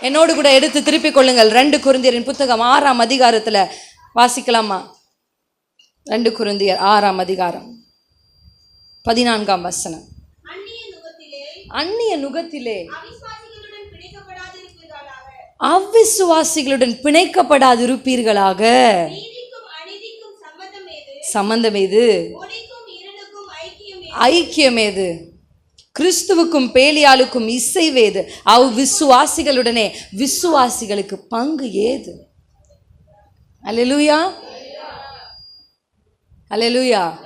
என்னோடு கூட எடுத்து திருப்பிக் கொள்ளுங்கள். ரெண்டு குருந்தியரின் புத்தகம் ஆறாம் அதிகாரத்துல வாசிக்கலாமா? ரெண்டு குருந்தியர் ஆறாம் அதிகாரம். பதினான்காம் வசனம். அந்நிய நுகத்திலே அவ்விசுவாசிகளுடன் சம்மதம் ஏது சம்பந்தம் இருளுக்கும் ஐக்கியம் ஏது கிறிஸ்துவுக்கும் பேலியாளுக்கும் இசைவேது. அவ் விசுவாசிகளுடனே விசுவாசிகளுக்கு பங்கு ஏது? அல்லேலூயா. அல்லேலூயா.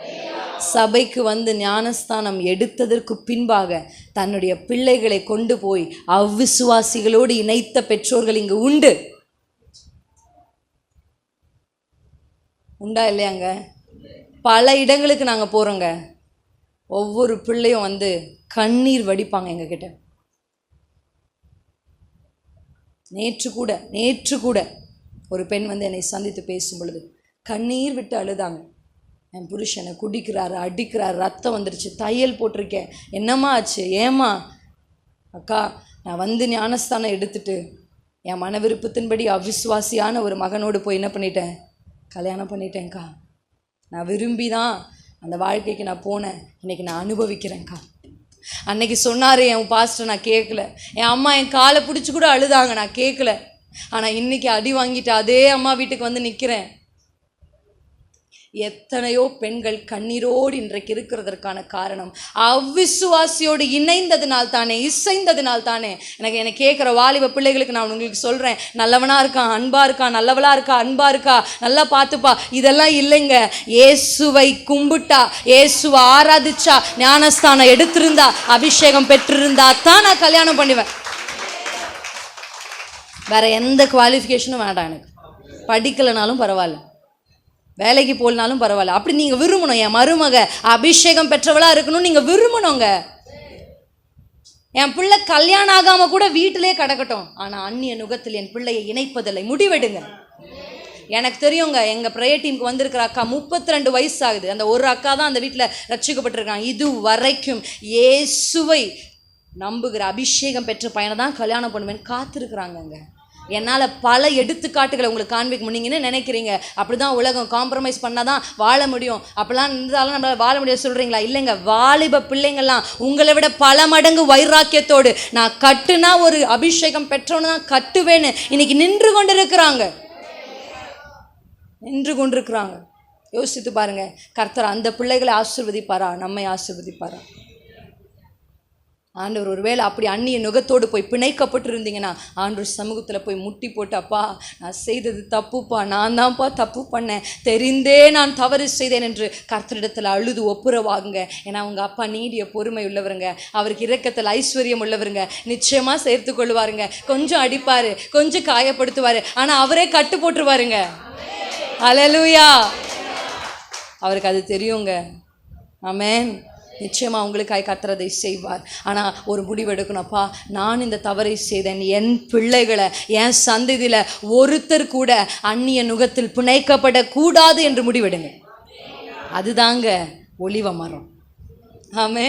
சபைக்கு வந்து ஞானஸ்தானம் எடுத்ததற்கு பின்பாக தன்னுடைய பிள்ளைகளை கொண்டு போய் அவ்விசுவாசிகளோடு இணைத்த பெற்றோர்கள் இங்கு உண்டு. உண்டா இல்லையாங்க? பல இடங்களுக்கு நாங்கள் போகிறோங்க ஒவ்வொரு பிள்ளையும் வந்து கண்ணீர் வடிப்பாங்க எங்ககிட்ட. நேற்று கூட நேற்று கூட ஒரு பெண் வந்து என்னை சந்தித்து பேசும் பொழுது கண்ணீர் விட்டு அழுதாங்க. என் புருஷனை குடிக்கிறாரு அடிக்கிறாரு ரத்தம் வந்துருச்சு தையல் போட்டிருக்கேன். என்னம்மா ஆச்சு? ஏம்மா? அக்கா நான் வந்து ஞானஸ்தானம் எடுத்துட்டு என் மன விருப்பத்தின்படி அவிஸ்வாசியான ஒரு மகனோடு போய் என்ன பண்ணிட்டேன்? கல்யாணம் பண்ணிட்டேன்க்கா. நான் விரும்பி தான் அந்த வாழ்க்கைக்கு நான் போனேன். இன்னைக்கு நான் அனுபவிக்கிறேன்க்கா. அன்னைக்கு சொன்னார் என் பாஸ்டர் நான் கேட்கல என் அம்மா என் காலை பிடிச்சி கூட அழுதாங்க நான் கேட்கல ஆனால் இன்றைக்கி அடி வாங்கிட்டு அதே அம்மா வீட்டுக்கு வந்து நிற்கிறேன் எத்தனையோ பெண்கள் கண்ணீரோடு இன்றைக்கு இருக்கிறதற்கான காரணம். அவ்விசுவாசியோடு இணைந்ததினால் தானே இசைந்ததினால் தானே எனக்கு எனக்கு கேட்குற வாலிப பிள்ளைகளுக்கு நான் உங்களுக்கு சொல்கிறேன் நல்லவனாக இருக்கான் அன்பாக இருக்கான் நல்லவளாக இருக்கா அன்பாக இருக்கா நல்லா பார்த்துப்பா இதெல்லாம் இல்லைங்க. இயேசுவை கும்பிட்டா இயேசுவை ஆராதிச்சா ஞானஸ்தானம் எடுத்திருந்தா அபிஷேகம் பெற்றிருந்தா தான் நான் கல்யாணம் பண்ணுவேன். வேற எந்த குவாலிஃபிகேஷனும் வேண்டாம் எனக்கு. படிக்கலைனாலும் பரவாயில்ல. வேலைக்கு போகலனாலும் பரவாயில்ல. அப்படி நீங்கள் விரும்பணும். என் மருமக அபிஷேகம் பெற்றவளாக இருக்கணும்னு நீங்கள் விரும்பணுங்க. என் பிள்ளை கல்யாணம் ஆகாமல் கூட வீட்டிலே கிடக்கட்டும். ஆனால் அந்நிய நுகத்தில் என் பிள்ளையை இணைப்பதில்லை. முடிவெடுங்க. எனக்கு தெரியுங்க எங்கள் ப்ரேயர் டீமுக்கு வந்திருக்கிற அக்கா முப்பத்தி ரெண்டு வயசு ஆகுது அந்த ஒரு அக்கா தான் அந்த வீட்டில் ரட்சிக்கப்பட்டிருக்காங்க. இது வரைக்கும் ஏசுவை நம்புகிற அபிஷேகம் பெற்ற பையனை தான் கல்யாணம் பண்ணுவேன் காத்திருக்கிறாங்கங்க. என்னால் பல எடுத்துக்காட்டுகளை உங்களுக்கு காண்பிக்க முடியுங்கன்னு நினைக்கிறீங்க? அப்படி தான் உலகம் காம்ப்ரமைஸ் பண்ணால் தான் வாழ முடியும். அப்படிலாம் இருந்தாலும் நம்மளால் வாழ முடியாது சொல்கிறீங்களா இல்லைங்க. வாலிப பிள்ளைங்கள்லாம் உங்களை விட பல மடங்கு வைராக்கியத்தோடு நான் கட்டுனா ஒரு அபிஷேகம் பெற்றவனு தான் கட்டுவேன்னு இன்னைக்கு நின்று கொண்டு இருக்கிறாங்க நின்று கொண்டிருக்கிறாங்க. யோசித்து பாருங்க. கர்த்தர் அந்த பிள்ளைகளை ஆசிர்வதிப்பாரா? நம்மை ஆசிர்வதிப்பாரா? ஆண்டவர் ஒருவேளை அப்படி அந்நிய நுகத்தோடு போய் பிணைக்கப்பட்டு இருந்தீங்கன்னா ஆண்டவர் சமூகத்தில் போய் முட்டி போட்டு அப்பா நான் செய்தது தப்புப்பா நான் தான்ப்பா தப்பு பண்ணேன். தெரிந்தே நான் தவறு செய்தேன் என்று கர்த்தரிடத்தில் அழுது ஒப்புரவாகுங்க. ஏன்னா உங்கள் அப்பா நீடிய பொறுமை உள்ளவருங்க. அவருக்கு இரக்கத்தில் ஐஸ்வர்யம் உள்ளவருங்க. நிச்சயமாக சேர்த்து கொள்வாருங்க கொஞ்சம் அடிப்பார் கொஞ்சம் காயப்படுத்துவார் ஆனால் அவரே கட்டு போட்டுருவாருங்க. அலலுயா அவருக்கு அது தெரியுங்க. ஆமென். நிச்சயமாக உங்களுக்காய் கத்துறதை செய்வார். ஆனால் ஒரு முடிவெடுக்கணும்ப்பா நான் இந்த தவறை செய்தேன். என் பிள்ளைகளை என் சந்ததியில் ஒருத்தர் கூட அந்நிய நுகத்தில் பிணைக்கப்படக்கூடாது என்று முடிவெடுங்க. அதுதாங்க ஒளிவ மரம். ஆமே